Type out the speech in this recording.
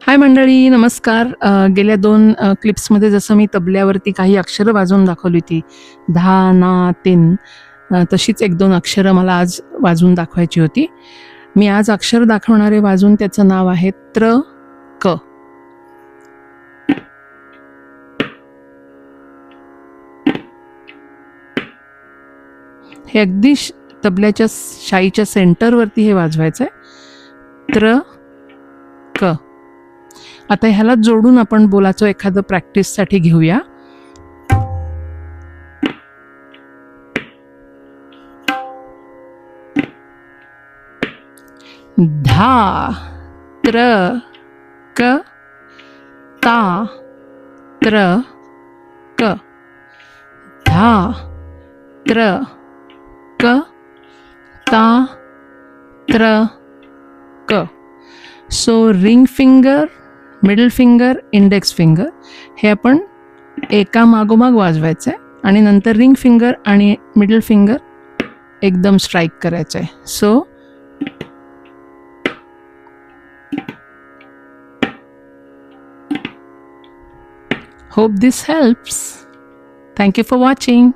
हाय मंडळी नमस्कार. गेल्या दोन क्लिप्समध्ये जसं मी तबल्यावरती काही अक्षरं वाजवून दाखवली होती धा ना तीन तशीच एक दोन अक्षरं मला आज वाजवून दाखवायची होती. मी आज अक्षर दाखवणारे वाजून त्याचं नाव आहे त्र क. हे अगदी श- तबल्याच्या शाईच्या सेंटरवरती हे वाजवायचं आहे त्र आता ह्याला जोडून आपण बोलाचं एखादं प्रॅक्टिससाठी घेऊया. धा त्र क ता त्र क. धा त्र क ता त्र क. So ring finger middle finger index finger हे आपण एका मागोमाग वाजवायचं आहे आणि नंतर रिंग फिंगर आणि मिडल फिंगर एकदम स्ट्राईक करायचं आहे so hope this helps thank you for watching